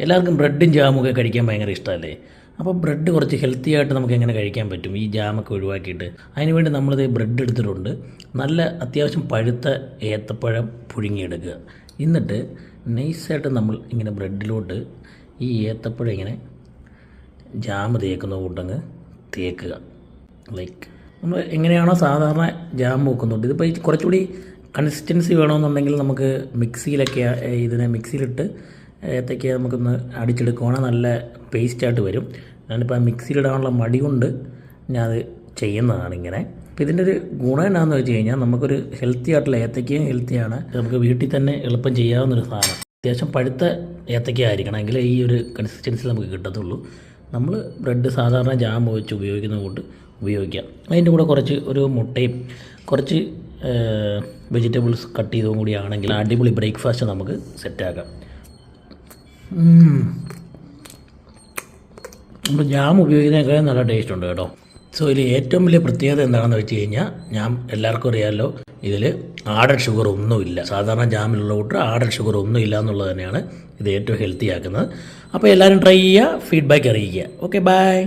എല്ലാവർക്കും ബ്രെഡും ജാമൊക്കെ കഴിക്കാൻ ഭയങ്കര ഇഷ്ടമല്ലേ? അപ്പോൾ ബ്രെഡ് കുറച്ച് ഹെൽത്തി ആയിട്ട് നമുക്ക് എങ്ങനെ കഴിക്കാൻ പറ്റും? ഈ ജാമൊക്കെ ഒഴിവാക്കിയിട്ട്. അതിനുവേണ്ടി നമ്മളിത് ബ്രെഡ് എടുത്തിട്ടുണ്ട്. നല്ല അത്യാവശ്യം പഴുത്ത ഏത്തപ്പഴം പുഴുങ്ങിയെടുക്കുക. എന്നിട്ട് നൈസായിട്ട് നമ്മൾ ഇങ്ങനെ ബ്രെഡിലോട്ട് ഈ ഏത്തപ്പഴം ഇങ്ങനെ ജാമ് തേക്കുന്ന കൂട്ടങ്ങ് തേക്കുക. ലൈക്ക് നമ്മൾ എങ്ങനെയാണോ സാധാരണ ജാം വെക്കുന്നുണ്ട് ഇതിപ്പോൾ കുറച്ചുകൂടി കൺസിസ്റ്റൻസി വേണമെന്നുണ്ടെങ്കിൽ നമുക്ക് മിക്സിയിലൊക്കെ ഇതിനെ മിക്സിയിലിട്ട് ഏത്തയ്ക്ക നമുക്കൊന്ന് അടിച്ചെടുക്കുവാണെങ്കിൽ നല്ല പേസ്റ്റായിട്ട് വരും. ഞാനിപ്പോൾ മിക്സിയിലിടാനുള്ള മടി കൊണ്ട് ഞാൻ അത് ചെയ്യുന്നതാണ് ഇങ്ങനെ. അപ്പോൾ ഇതിന്റെ ഒരു ഗുണം എന്താണെന്ന് വെച്ച് കഴിഞ്ഞാൽ നമുക്കൊരു ഹെൽത്തി ആയിട്ടുള്ള ഏത്തയ്ക്കയും ഹെൽത്തിയാണ് നമുക്ക് വീട്ടിൽ തന്നെ എളുപ്പം ചെയ്യാവുന്നൊരു സാധനം. അത്യാവശ്യം പഴുത്ത ഏത്തയ്ക്ക ആയിരിക്കണം എങ്കിലേ ഈ ഒരു കൺസിസ്റ്റൻസി നമുക്ക് കിട്ടത്തുള്ളൂ. നമ്മൾ ബ്രെഡ് സാധാരണ ജാം വെച്ച് ഉപയോഗിക്കുന്ന കൊണ്ട് ഉപയോഗിക്കാം. അതിന്റെ കൂടെ കുറച്ച് ഒരു മുട്ടയും കുറച്ച് വെജിറ്റബിൾസ് കട്ട് ചെയ്തതും കൂടി ആണെങ്കിൽ അടിപൊളി ബ്രേക്ക്ഫാസ്റ്റ് നമുക്ക് സെറ്റാക്കാം നമ്മൾ ജാം ഉപയോഗിക്കുന്നതിനേക്കാളും നല്ല ടേസ്റ്റ് ഉണ്ട് കേട്ടോ. സോ ഇതിൽ ഏറ്റവും വലിയ പ്രത്യേകത എന്താണെന്ന് വെച്ച് കഴിഞ്ഞാൽ ഞാൻ എല്ലാവർക്കും അറിയാമല്ലോ ഇതിൽ ആഡഡ് ഷുഗർ ഒന്നുമില്ല. സാധാരണ ജാമിലുള്ള കൂട്ട് ആഡഡ് ഷുഗർ ഒന്നുമില്ല എന്നുള്ളത് തന്നെയാണ് ഇത് ഏറ്റവും ഹെൽത്തി ആക്കുന്നത്. അപ്പോൾ എല്ലാവരും ട്രൈ ചെയ്യുക ഫീഡ്ബാക്ക് അറിയിക്കുക. Okay bye